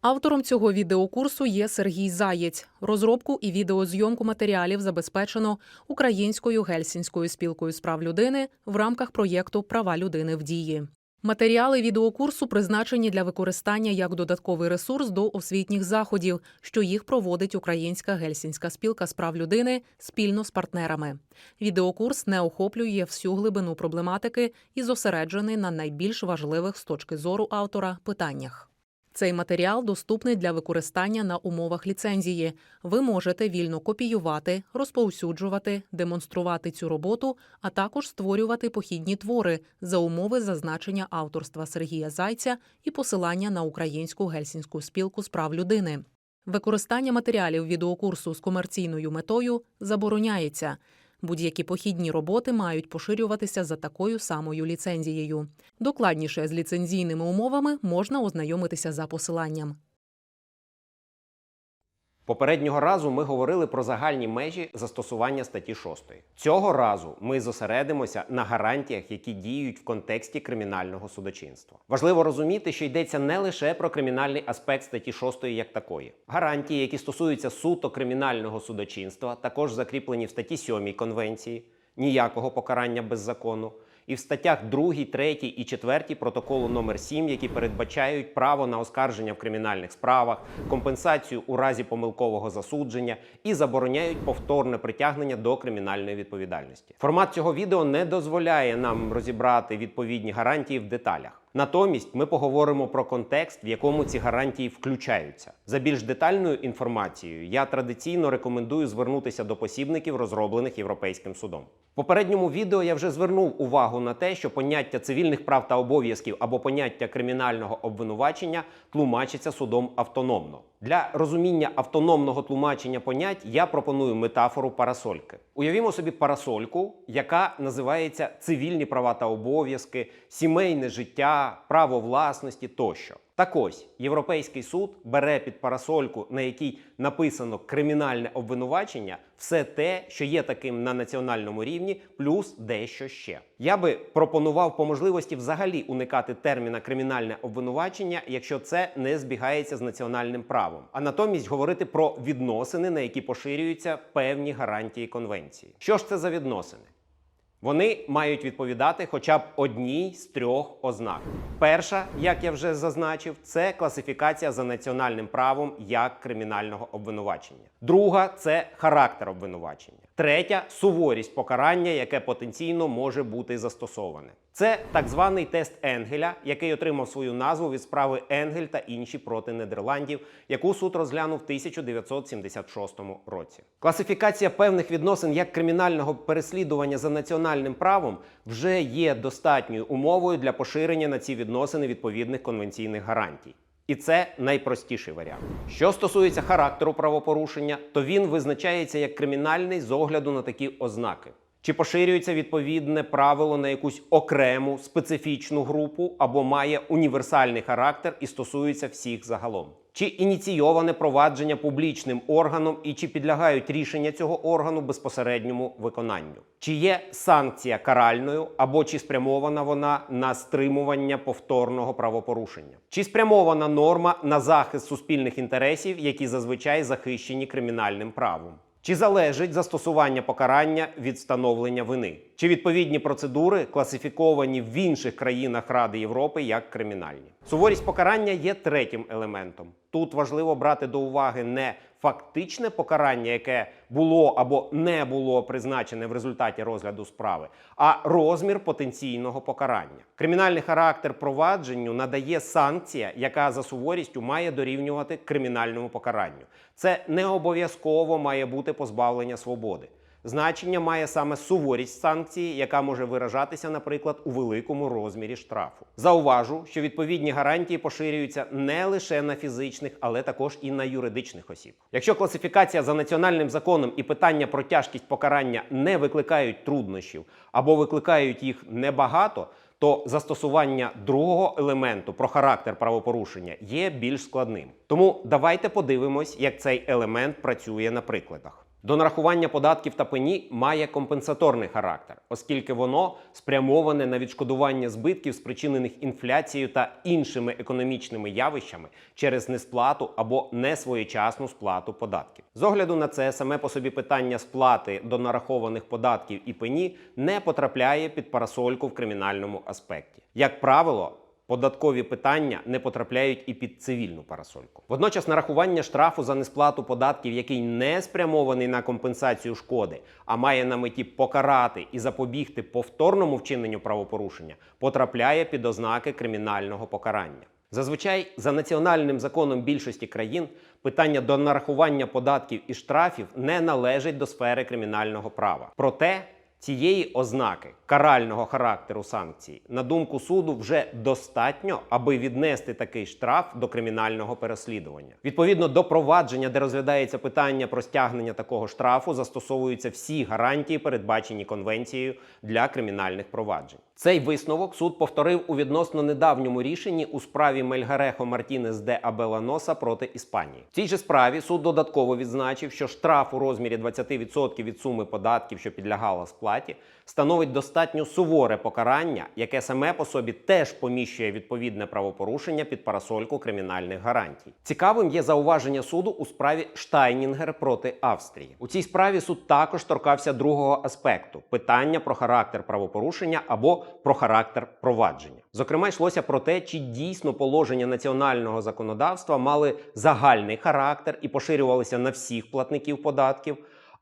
Автором цього відеокурсу є Сергій Заєць. Розробку і відеозйомку матеріалів забезпечено Українською гельсінською спілкою з прав людини в рамках проєкту Права людини в дії. Матеріали відеокурсу призначені для використання як додатковий ресурс до освітніх заходів, що їх проводить Українська гельсінська спілка з прав людини спільно з партнерами. Відеокурс не охоплює всю глибину проблематики і зосереджений на найбільш важливих з точки зору автора питаннях. Цей матеріал доступний для використання на умовах ліцензії. Ви можете вільно копіювати, розповсюджувати, демонструвати цю роботу, а також створювати похідні твори за умови зазначення авторства Сергія Зайця і посилання на українську гельсінську спілку з прав людини. Використання матеріалів відеокурсу з комерційною метою забороняється. Будь-які похідні роботи мають поширюватися за такою самою ліцензією. Докладніше з ліцензійними умовами можна ознайомитися за посиланням. Попереднього разу ми говорили про загальні межі застосування статті 6. Цього разу ми зосередимося на гарантіях, які діють в контексті кримінального судочинства. Важливо розуміти, що йдеться не лише про кримінальний аспект статті 6 як такої. Гарантії, які стосуються суто кримінального судочинства, також закріплені в статті 7 Конвенції, ніякого покарання без закону. І в статтях 2, 3 і 4 протоколу номер 7, які передбачають право на оскарження в кримінальних справах, компенсацію у разі помилкового засудження і забороняють повторне притягнення до кримінальної відповідальності. Формат цього відео не дозволяє нам розібрати відповідні гарантії в деталях. Натомість ми поговоримо про контекст, в якому ці гарантії включаються. За більш детальною інформацією я традиційно рекомендую звернутися до посібників, розроблених Європейським судом. В попередньому відео я вже звернув увагу на те, що поняття цивільних прав та обов'язків або поняття кримінального обвинувачення тлумачиться судом автономно. Для розуміння автономного тлумачення понять я пропоную метафору парасольки. Уявімо собі парасольку, яка називається цивільні права та обов'язки, сімейне життя, право власності тощо. Так ось Європейський суд бере під парасольку, на якій написано кримінальне обвинувачення, все те, що є таким на національному рівні, плюс дещо ще. Я би пропонував по можливості взагалі уникати терміна кримінальне обвинувачення, якщо це не збігається з національним правом, а натомість говорити про відносини, на які поширюються певні гарантії конвенції. Що ж це за відносини? Вони мають відповідати хоча б одній з трьох ознак. Перша, як я вже зазначив, це класифікація за національним правом як кримінального обвинувачення. Друга це характер обвинувачення. Третя суворість покарання, яке потенційно може бути застосоване. Це так званий тест Енгеля, який отримав свою назву від справи Енгель та інші проти Нідерландів, яку суд розглянув в 1976 році. Класифікація певних відносин як кримінального переслідування за національним правом вже є достатньою умовою для поширення на ці відносини відповідних конвенційних гарантій. І це найпростіший варіант. Що стосується характеру правопорушення, то він визначається як кримінальний з огляду на такі ознаки. Чи поширюється відповідне правило на якусь окрему специфічну групу або має універсальний характер і стосується всіх загалом? Чи ініційоване провадження публічним органом і чи підлягають рішення цього органу безпосередньому виконанню? Чи є санкція каральною або чи спрямована вона на стримування повторного правопорушення? Чи спрямована норма на захист суспільних інтересів, які зазвичай захищені кримінальним правом? Чи залежить застосування покарання від встановлення вини? Чи відповідні процедури класифіковані в інших країнах Ради Європи як кримінальні? Суворість покарання є третім елементом. Тут важливо брати до уваги не фактичне покарання, яке було або не було призначене в результаті розгляду справи, а розмір потенційного покарання. Кримінальний характер провадженню надає санкція, яка за суворістю має дорівнювати кримінальному покаранню. Це не обов'язково має бути позбавлення свободи. Значення має саме суворість санкції, яка може виражатися, наприклад, у великому розмірі штрафу. Зауважу, що відповідні гарантії поширюються не лише на фізичних, але також і на юридичних осіб. Якщо класифікація за національним законом і питання про тяжкість покарання не викликають труднощів або викликають їх небагато. То застосування другого елементу про характер правопорушення є більш складним. Тому давайте подивимось, як цей елемент працює на прикладах. Донарахування податків та пені має компенсаторний характер, оскільки воно спрямоване на відшкодування збитків, спричинених інфляцією та іншими економічними явищами через несплату або несвоєчасну сплату податків. З огляду на це саме по собі питання сплати донарахованих податків і пені не потрапляє під парасольку в кримінальному аспекті. Як правило, Податкові питання не потрапляють і під цивільну парасольку. Водночас нарахування штрафу за несплату податків, який не спрямований на компенсацію шкоди, а має на меті покарати і запобігти повторному вчиненню правопорушення, потрапляє під ознаки кримінального покарання. Зазвичай за національним законом більшості країн питання до нарахування податків і штрафів не належить до сфери кримінального права. Проте Цієї ознаки карального характеру санкції, на думку суду, вже достатньо, аби віднести такий штраф до кримінального переслідування. Відповідно до провадження, де розглядається питання про стягнення такого штрафу, застосовуються всі гарантії, передбачені конвенцією для кримінальних проваджень. Цей висновок суд повторив у відносно недавньому рішенні у справі Мельгарехо Мартінес де Абеланоса проти Іспанії. В цій же справі суд додатково відзначив, що штраф у розмірі 20% від суми податків, що підлягала сплаті, становить достатньо суворе покарання, яке саме по собі теж поміщує відповідне правопорушення під парасольку кримінальних гарантій. Цікавим є зауваження суду у справі Штайнінгер проти Австрії. У цій справі суд також торкався другого аспекту питання про характер правопорушення або про характер провадження. Зокрема, йшлося про те, чи дійсно положення національного законодавства мали загальний характер і поширювалися на всіх платників податків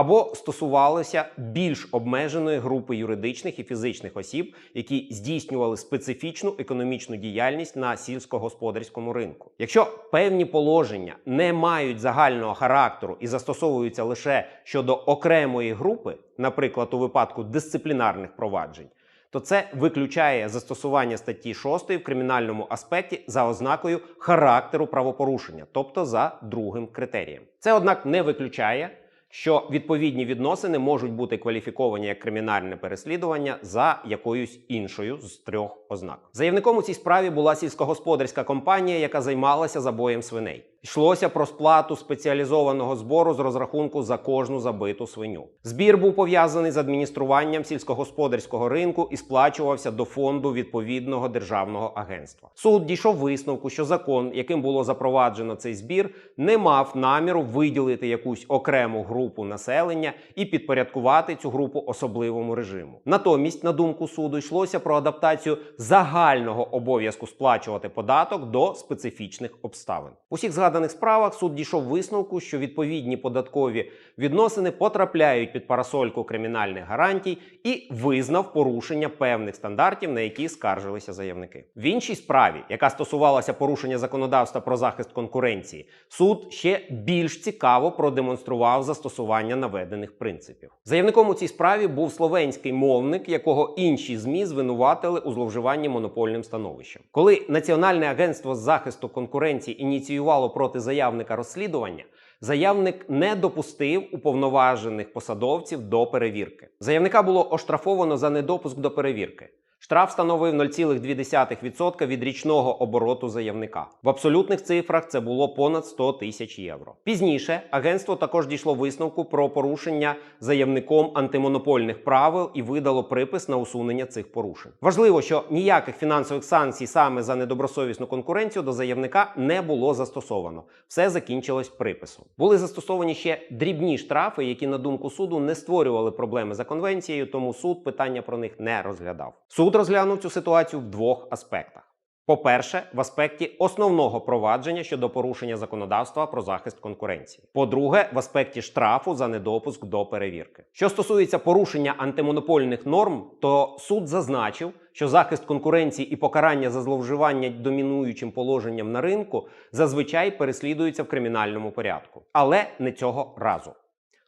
або стосувалося більш обмеженої групи юридичних і фізичних осіб, які здійснювали специфічну економічну діяльність на сільськогосподарському ринку. Якщо певні положення не мають загального характеру і застосовуються лише щодо окремої групи, наприклад, у випадку дисциплінарних проваджень. То це виключає застосування статті 6 в кримінальному аспекті за ознакою характеру правопорушення, тобто за другим критерієм. Це, однак, не виключає, що відповідні відносини можуть бути кваліфіковані як кримінальне переслідування за якоюсь іншою з трьох ознак. Заявником у цій справі була сільськогосподарська компанія, яка займалася забоєм свиней. Йшлося про сплату спеціалізованого збору з розрахунку за кожну забиту свиню. Збір був пов'язаний з адмініструванням сільськогосподарського ринку і сплачувався до фонду відповідного державного агентства. Суд дійшов висновку, що закон, яким було запроваджено цей збір, не мав наміру виділити якусь окрему групу населення і підпорядкувати цю групу особливому режиму. Натомість, на думку суду, йшлося про адаптацію загального обов'язку сплачувати податок до специфічних обставин. У всіх згаданих справах суд дійшов висновку, що відповідні податкові відносини потрапляють під парасольку кримінальних гарантій і визнав порушення певних стандартів, на які скаржилися заявники. В іншій справі, яка стосувалася порушення законодавства про захист конкуренції, суд ще більш цікаво продемонстрував застосування наведених принципів. Заявником у цій справі був словенський мовник, якого інші змі звинуватили у зловживанні монопольним становищем. Коли Національне агентство з захисту конкуренції ініціювало проти заявника розслідування. Заявник не допустив уповноважених посадовців до перевірки. Заявника було оштрафовано за недопуск до перевірки. Штраф становив 0,2% від річного обороту заявника. В абсолютних цифрах це було понад 100 тисяч євро. Пізніше агентство також дійшло висновку про порушення заявником антимонопольних правил і видало припис на усунення цих порушень. Важливо, що ніяких фінансових санкцій саме за недобросовісну конкуренцію до заявника не було застосовано. Все закінчилось приписом. Були застосовані ще дрібні штрафи, які на думку суду не створювали проблеми за конвенцією, тому суд питання про них не розглядав. Суд розглянув цю ситуацію в двох аспектах. По-перше, в аспекті основного провадження щодо порушення законодавства про захист конкуренції. По-друге, в аспекті штрафу за недопуск до перевірки. Що стосується порушення антимонопольних норм, то суд зазначив, що захист конкуренції і покарання за зловживання домінуючим положенням на ринку зазвичай переслідуються в кримінальному порядку, але не цього разу.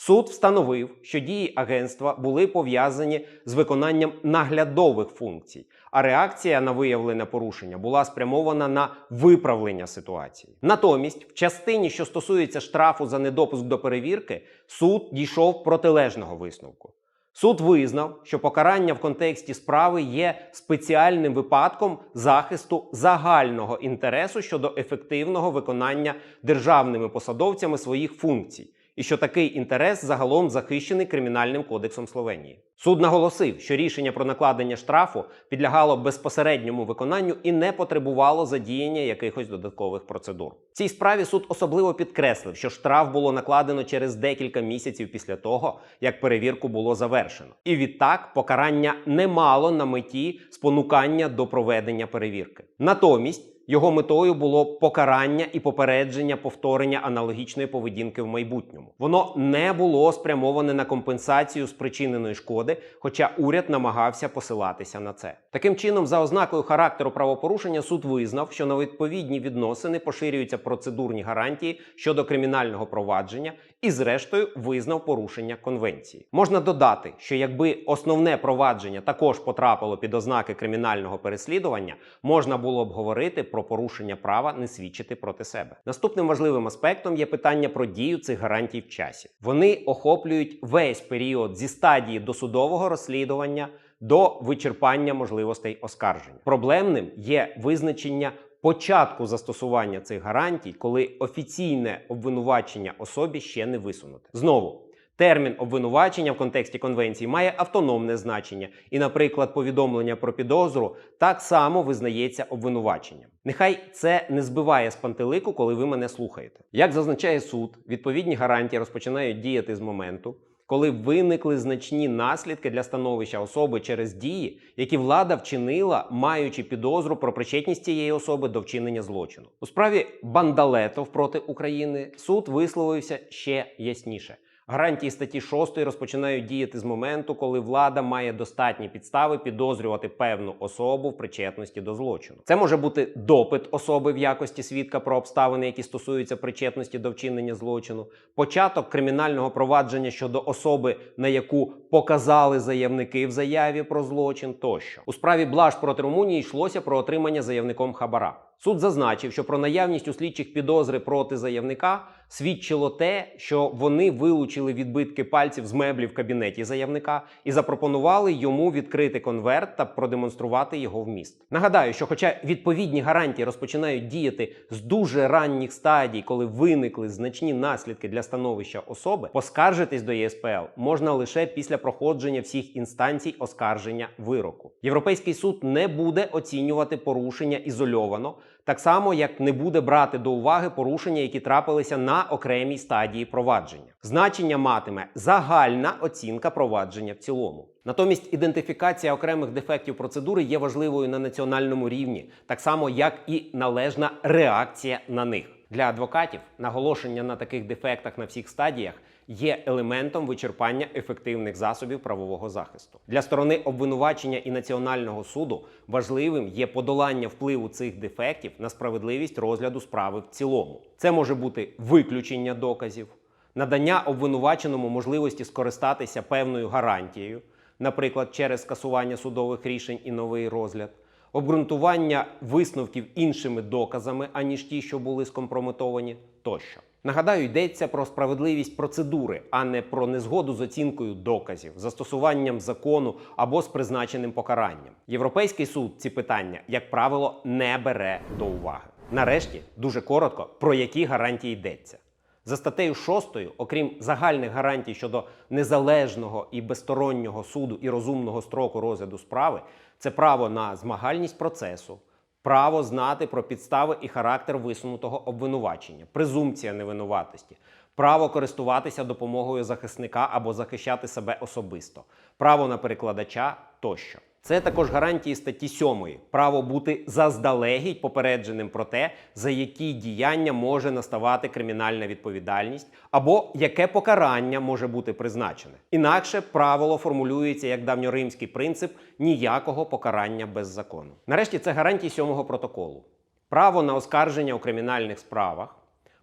Суд встановив, що дії агентства були пов'язані з виконанням наглядових функцій, а реакція на виявлене порушення була спрямована на виправлення ситуації. Натомість, в частині, що стосується штрафу за недопуск до перевірки, суд дійшов протилежного висновку. Суд визнав, що покарання в контексті справи є спеціальним випадком захисту загального інтересу щодо ефективного виконання державними посадовцями своїх функцій. І що такий інтерес загалом захищений кримінальним кодексом Словенії. Суд наголосив, що рішення про накладення штрафу підлягало безпосередньому виконанню і не потребувало задіяння якихось додаткових процедур. В цій справі суд особливо підкреслив, що штраф було накладено через декілька місяців після того, як перевірку було завершено. І відтак покарання не мало на меті спонукання до проведення перевірки. Натомість його метою було покарання і попередження повторення аналогічної поведінки в майбутньому. Воно не було спрямоване на компенсацію спричиненої шкоди, хоча уряд намагався посилатися на це. Таким чином, за ознакою характеру правопорушення, суд визнав, що на відповідні відносини поширюються процедурні гарантії щодо кримінального провадження, і, зрештою, визнав порушення конвенції. Можна додати, що якби основне провадження також потрапило під ознаки кримінального переслідування, можна було б говорити про порушення права не свідчити проти себе. Наступним важливим аспектом є питання про дію цих гарантій в часі. Вони охоплюють весь період зі стадії досудового розслідування до вичерпання можливостей оскарження. Проблемним є визначення початку застосування цих гарантій, коли офіційне обвинувачення особі ще не висунуте. Знову. Термін обвинувачення в контексті конвенції має автономне значення, і, наприклад, повідомлення про підозру так само визнається обвинуваченням. Нехай це не збиває з пантелику, коли ви мене слухаєте. Як зазначає суд, відповідні гарантії розпочинають діяти з моменту, коли виникли значні наслідки для становища особи через дії, які влада вчинила, маючи підозру про причетність цієї особи до вчинення злочину. У справі Бандалетов проти України суд висловився ще ясніше. Гарантії статті 6 розпочинають діяти з моменту, коли влада має достатні підстави підозрювати певну особу в причетності до злочину. Це може бути допит особи в якості свідка про обставини, які стосуються причетності до вчинення злочину, початок кримінального провадження щодо особи, на яку показали заявники в заяві про злочин, тощо у справі Блаш проти Румунії йшлося про отримання заявником хабара. Суд зазначив, що про наявність у слідчих підозри проти заявника свідчило те, що вони вилучили відбитки пальців з меблів в кабінеті заявника і запропонували йому відкрити конверт та продемонструвати його вміст. Нагадаю, що, хоча відповідні гарантії розпочинають діяти з дуже ранніх стадій, коли виникли значні наслідки для становища особи, поскаржитись до ЄСПЛ можна лише після проходження всіх інстанцій оскарження вироку. Європейський суд не буде оцінювати порушення ізольовано. Так само, як не буде брати до уваги порушення, які трапилися на окремій стадії провадження. Значення матиме загальна оцінка провадження в цілому. Натомість ідентифікація окремих дефектів процедури є важливою на національному рівні, так само як і належна реакція на них. Для адвокатів наголошення на таких дефектах на всіх стадіях є елементом вичерпання ефективних засобів правового захисту. Для сторони обвинувачення і національного суду важливим є подолання впливу цих дефектів на справедливість розгляду справи в цілому. Це може бути виключення доказів, надання обвинуваченому можливості скористатися певною гарантією, наприклад, через скасування судових рішень і новий розгляд. Обґрунтування висновків іншими доказами, аніж ті, що були скомпрометовані, тощо. Нагадаю, йдеться про справедливість процедури, а не про незгоду з оцінкою доказів, застосуванням закону або з призначеним покаранням. Європейський суд ці питання, як правило, не бере до уваги. Нарешті, дуже коротко, про які гарантії йдеться. За статтею 6, окрім загальних гарантій щодо незалежного і безстороннього суду і розумного строку розгляду справи, це право на змагальність процесу, право знати про підстави і характер висунутого обвинувачення, презумпція невинуватості, право користуватися допомогою захисника або захищати себе особисто, право на перекладача тощо. Це також гарантії статті 7 право бути заздалегідь попередженим про те, за які діяння може наставати кримінальна відповідальність, або яке покарання може бути призначене. Інакше правило формулюється як давньоримський принцип ніякого покарання без закону. Нарешті це гарантії сьомого протоколу: право на оскарження у кримінальних справах,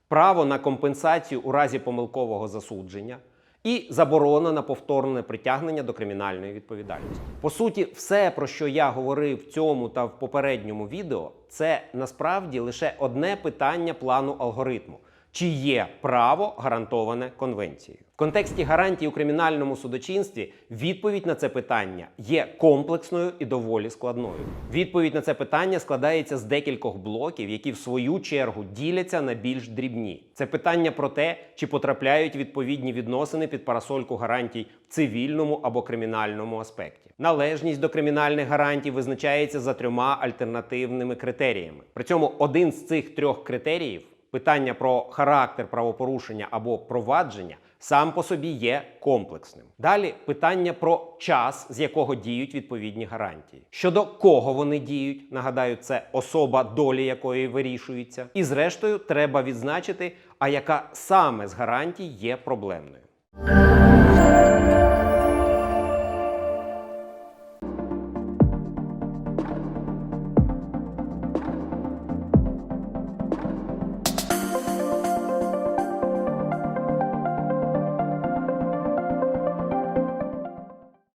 право на компенсацію у разі помилкового засудження і заборона на повторне притягнення до кримінальної відповідальності. По суті, все, про що я говорив в цьому та в попередньому відео, це насправді лише одне питання плану алгоритму. Чи є право гарантоване конвенцією. В контексті гарантій у кримінальному судочинстві відповідь на це питання є комплексною і доволі складною. Відповідь на це питання складається з декількох блоків, які в свою чергу діляться на більш дрібні. Це питання про те, чи потрапляють відповідні відносини під парасольку гарантій в цивільному або кримінальному аспекті. Належність до кримінальних гарантій визначається за трьома альтернативними критеріями. При цьому один з цих трьох критеріїв питання про характер правопорушення або провадження сам по собі є комплексним. Далі питання про час, з якого діють відповідні гарантії. Щодо кого вони діють, нагадаю, це особа, долі якої вирішується. І зрештою, треба відзначити, а яка саме з гарантій є проблемною.